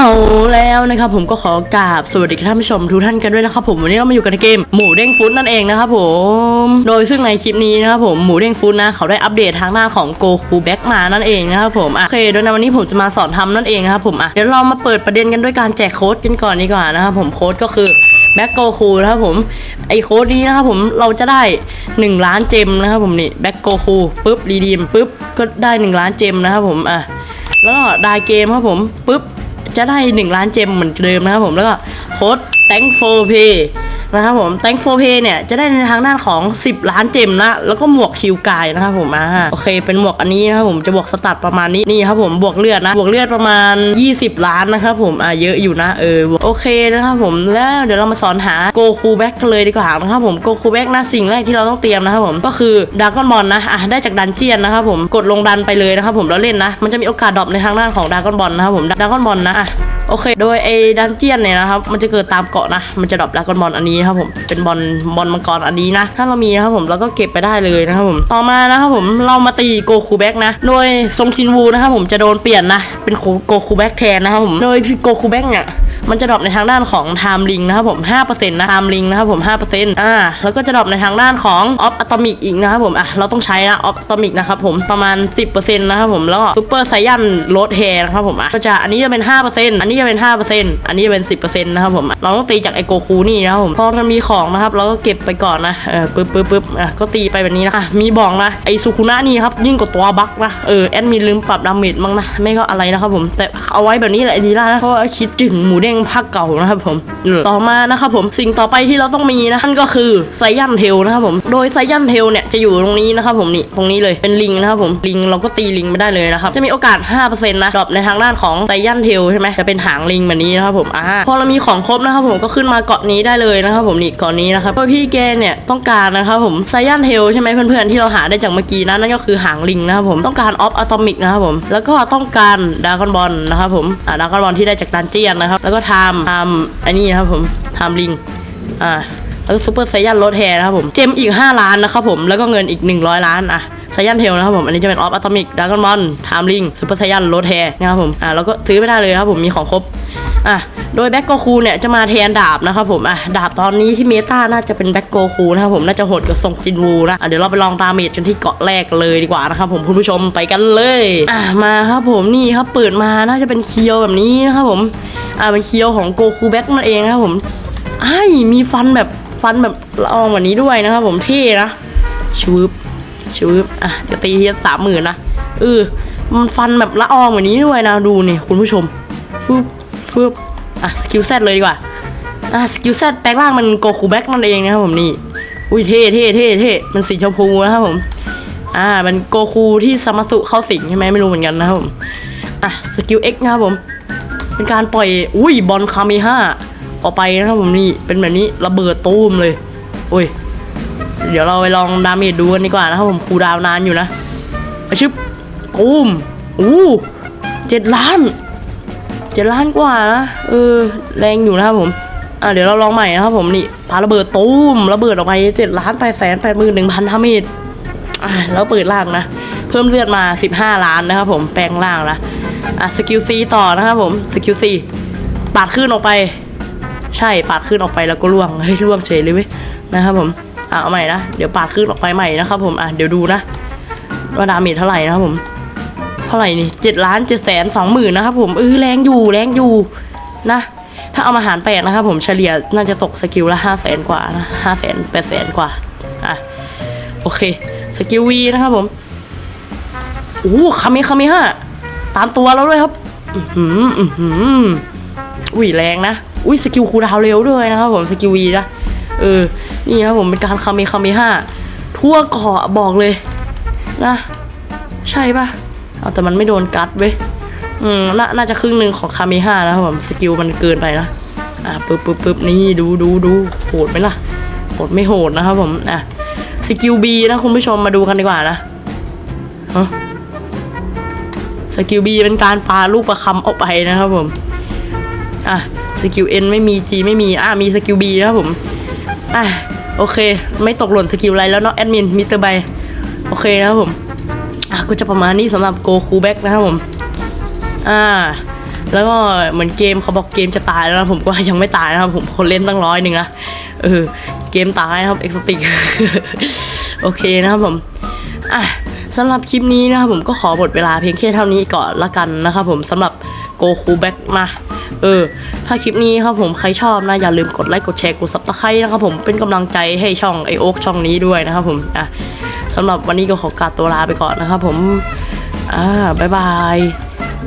เอาแล้วนะครับผมก็ขอกราบสวัสดีท่านผู้ชมทุกท่านกันด้วยนะครับผมวันนี้เรามาอยู่กันในเกมหมูเด้งฟุตนั่นเองนะครับผมโดยซึ่งในคลิปนี้นะครับผมหมูเด้งฟุตนะเขาได้อัปเดตทางหน้าของโกคูแบ็กมานั่นเองนะครับผมโอเคโดยในวันนี้ผมจะมาสอนทำนั่นเองนะครับผมอะเดี๋ยวเรามาเปิดประเด็นกันด้วยการแจกโค้ดกันก่อนดีกว่านะครับผมโค้ดก็คือแบ็กโกคูนะครับผมไอโค้ดนี้นะครับผมเราจะได้ 1 ล้านเจมนะครับผมนี่แบ็กโกคูปุ๊บรีดีมปุ๊บก็ได้ 1 ล้านเจมนะครับผมอะแล้วได้เกมครับผมปุ๊บ จะได้ 1 ล้านเจมเหมือนเดิมนะครับผมแล้วก็โค้ด thank for pay นะครับผม thank for pay เนี่ยจะได้ในทางด้านของ 10 ล้านเจมนะ แล้วก็หมวกชิวกายนะครับผมอ่าโอเค เป็นหมวกอันนี้นะครับผมจะบวกสตัดประมาณนี้นี่ครับผมบวกเลือดนะบวกเลือดประมาณ 20 ล้านนะครับผมอ่าเยอะอยู่นะเออโอเคนะครับผมแล้วเดี๋ยวเรามาสอนหาโกคูแบ็กกันเลยดีกว่านะครับผมโกคูแบ็กนะสิ่งแรกที่เราต้องเตรียมนะครับผมก็คือดากอนบอลนะอะได้จากดันเจียนนะครับผมกดลงดันไปเลยนะครับผมแล้วเล่นนะมันจะมีโอกาสดรอปในทางด้านของดากอนบอลนะครับผมดากอนบอลนะอะ โอเค โดยไอ้ดันเจียนเนี่ยนะครับ มันจะเกิดตามเกาะนะ มันจะดรอปดรากอนบอลอันนี้ครับผม เป็นบอลบอลมังกรอันนี้นะ ถ้าเรามีนะครับผมเราก็เก็บไปได้เลยนะครับผม ต่อมานะครับผมเรามาตีโกคูแบ็กนะ โดยทรงจินวูนะครับผมจะโดนเปลี่ยนนะ เป็นโกคูแบ็กแทนนะครับผม โดยโกคูแบ็กเนี่ย มันจะดรอปในทางด้านของไทม์ลิงนะครับผม5%นะไทม์ลิงนะครับผม5%อ่าแล้วก็จะดรอปในทางด้านของออฟอะตอมิกอีกนะครับผมอะเราต้องใช้นะออฟอะตอมิกนะครับผมประมาณ 10%นะครับผมแล้วก็ซูเปอร์ไซยันโรดแฮร์นะครับผมอะก็จะอันนี้จะเป็น 5%อันนี้จะเป็น 5%อันนี้จะเป็น 10%นะครับผมเราต้องตีจากไอโกคูนี่นะครับผมพอเรามีของนะครับเราก็เก็บไปก่อนนะเออปึ๊บปึ๊บปึ๊บอะก็ตีไปแบบนี้นะอะมีบอกนะไอซูคุนะนี่ครับยิ่งกว่าตัวบั๊กนะเออแอดมินลืมปรับดาเมจมั้งนะไม่ก็อะไรนะครับผมแต่เอาไว้แบบนี้แหละดีล้วนะเพราะว่าคิดถึงหมูเด้งภาคเก่านะครับผมเออต่อมานะครับผมสิ่งต่อไปที่เราต้องมีนะนั่นก็คือไซยันเทลนะครับผมโดยไซยันเทลเนี่ยจะอยู่ตรงนี้นะครับผมนี่ตรงนี้เลยเป็นลิงนะครับผมลิงเราก็ตีลิงไม่ได้เลยนะครับจะมีโอกาส 5%นะดรอปในทางด้านของไซยันเทลใช่ไหมจะเป็นหางลิงแบบนี้นะครับผมอ่าพอเรามีของครบนะครับผมก็ขึ้นมาเกาะนี้ได้เลยนะครับผมนี่เกาะนี้นะครับเพราะพี่แกเนี่ยต้องการนะครับผมไซยันเทลใช่ไหมเพื่อนๆที่เราหาได้จากเมื่อกี้นะนั่นก็คือหางลิงนะครับผมต้องการออฟอะตอมิกนะครับผมแล้วก็ต้องการดากอนบอลนะครับผมอ่าดากอนบอลที่ได้จากดันเจียนนะครับแล้วก็ไทม์ไทม์อันนี้นะครับผมไทม์ลิงอ่าแล้วก็ซูเปอร์ไซยันรถแฮนะครับผมเจมอีก 5 ล้านนะครับผมแล้วก็เงินอีก 100 ล้านอะไซยันเทลนะครับผม อันนี้จะเป็นออฟอะตอมิกดากอนบอลไทม์ลิงซูเปอร์ไซยันรถแฮนะครับผม อ่าแล้วก็ซื้อไม่ได้เลยครับผม มีของครบ อะ โดยแบ็กโกคูเนี่ยจะมาแทนดาบนะครับผม อะ ดาบตอนนี้ที่เมตาน่าจะเป็นแบ็กโกคูนะครับผม น่าจะโหดกับทรงจินวูนะ อะ เดี๋ยวเราไปลองดามเมจกันที่เกาะแรกเลยดีกว่านะครับผมคุณผู้ชมไปกันเลย อะ มาครับผมนี่ครับเปิดมาน่าจะเป็นเคียวแบบนี้นะครับผม อะเป็นเคียวของโกคูแบ็กนั่นเองนะครับผมไอ้มีฟันแบบฟันแบบละอองแบบนี้ด้วยนะครับผมเท่นะชูบชูบอะจะตีทีสามหมื่นนะเออมันฟันแบบละอองแบบนี้ด้วยนะดูนี่คุณผู้ชมฟึบฟึบอะสกิลเซตเลยดีกว่าอะสกิลเซตแปลงร่างมันโกคูแบ็กนั่นเองนะครับผมนี่อุ้ยเท่เท่เท่เท่มันสีชมพูนะครับผมอ่ามันโกคูที่ซามาสุเข้าสิงใช่ไหมไม่รู้เหมือนกันนะครับผมอะสกิลเอ็กนะครับผม เป็นการปล่อยอุ้ยบอลคาเมห้าออกไปนะครับผมนี่เป็นแบบนี้ระเบิดตูมเลยอุ้ยเดี๋ยวเราไปลองดาเมจดูกันดีกว่านะครับผมคูดาวนานอยู่นะอะชึบตูมอู้เจ็ดล้านเจ็ดล้านกว่านะเออแรงอยู่นะครับผมอะเดี๋ยวเราลองใหม่นะครับผมนี่ปาระเบิดตูมระเบิดออกไปเจ็ดล้านแปดแสนแปดหมื่นหนึ่งพันทามิดอะแล้วเปิดล่างนะ เพิ่มเลือดมาสิบห้าล้านนะครับผมแปลงล่างนะ อะสกิลซีต่อนะครับผมสกิลซีปาดขึ้นออกไป ใช่ปาดขึ้นออกไปแล้วก็ล่วงเฮ้ยล่วงเฉยเลยเว้ยนะครับผมอะเอาใหม่นะเดี๋ยวปาดขึ้นออกไปใหม่นะครับผมอะเดี๋ยวดูนะว่าดาเมจเท่าไหร่นะครับผม เท่าไหร่นี่เจ็ดล้านเจ็ดแสนสองหมื่นนะครับผมเออแรงอยู่แรงอยู่นะถ้าเอามาหารแปดนะครับผมเฉลี่ยน่าจะตกสกิลละห้าแสนกว่านะห้าแสนแปดแสนกว่าอะโอเคสกิลวีนะครับผมโอ้คามิคามิห้า ตามตัวเราด้วยครับ อือหืออือหืออุ้ยแรงนะ อุ้ยสกิลคูดาวเร็วด้วยนะครับผมสกิลวีนะ เออ นี่ครับผมเป็นการคามิคามิห้าทั่วเกาะบอกเลยนะ ใช่ปะเอาแต่มันไม่โดนกัดเว้ย อืมนน่าจะครึ่งหนึ่งของคาเมห้านะครับผมสกิลมันเกินไปนะ อ่าปึ๊บปึ๊บปึ๊บนี่ดูดูดูโหดไหมล่ะ โหดไม่โหดนะครับผม อะสกิลบีนะคุณผู้ชมมาดูกันดีกว่านะฮะ สกิลบีเป็นการปาลูกประคำออกไปนะครับผมอะสกิลเอ็นไม่มีจีไม่มีอะมีสกิลบีนะครับผมอะโอเค ไม่ตกหล่นสกิลอะไรแล้วเนาะแอดมินมิสเตอร์ไบโอเคนะครับผมอะก็จะประมาณนี้สำหรับโกคูแบ็กนะครับผมอ่าแล้วก็เหมือนเกมเขาบอกเกมจะตายแล้วนะผมก็ยังไม่ตายนะครับผมคนเล่นตั้งร้อยหนึ่งนะเออเกมตายนะครับเอ็กซ์ติกโอเคนะครับผมอะ สำหรับคลิปนี้นะครับผมก็ขอหมดเวลาเพียงแค่เท่านี้ก่อนละกันนะครับผมสำหรับโกคูแบ็กนะเออ ถ้าคลิปนี้ครับผมใครชอบนะ อย่าลืมกดไลค์กดแชร์กดซับสไครต์นะครับผมเป็นกำลังใจให้ช่องไอโอ๊กช่องนี้ด้วยนะครับผมอะสำหรับวันนี้ก็ขอกราบตัวลาไปก่อนนะครับผมอ่าบายบาย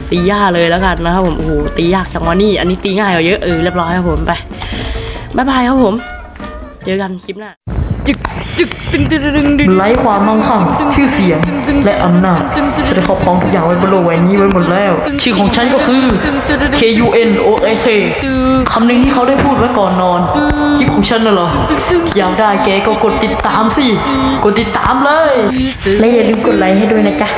ตีย่าเลยแล้วกันนะครับผมโอ้โหตียากจังวะนี่อันนี้ตีง่ายกว่าเยอะเออเรียบร้อยครับผมไปบายบายครับผม เจอกันคลิปหน้า จึกจึกตึงตึงตึงตึงไร้ความมั่งคั่งชื่อเสียง และอำนาจฉันได้ครอบครองทุกอย่างไว้บนโลกใบนี้ไว้หมดแล้ว ชื่อของฉันก็คือ K U N O A K คำหนึ่งที่เขาได้พูดไว้ก่อนนอน คลิปของฉันน่ะเหรออยากได้แกก็กดติดตามสิ กดติดตามเลย และอย่าลืมกดไลค์ให้ด้วยนะจ๊ะ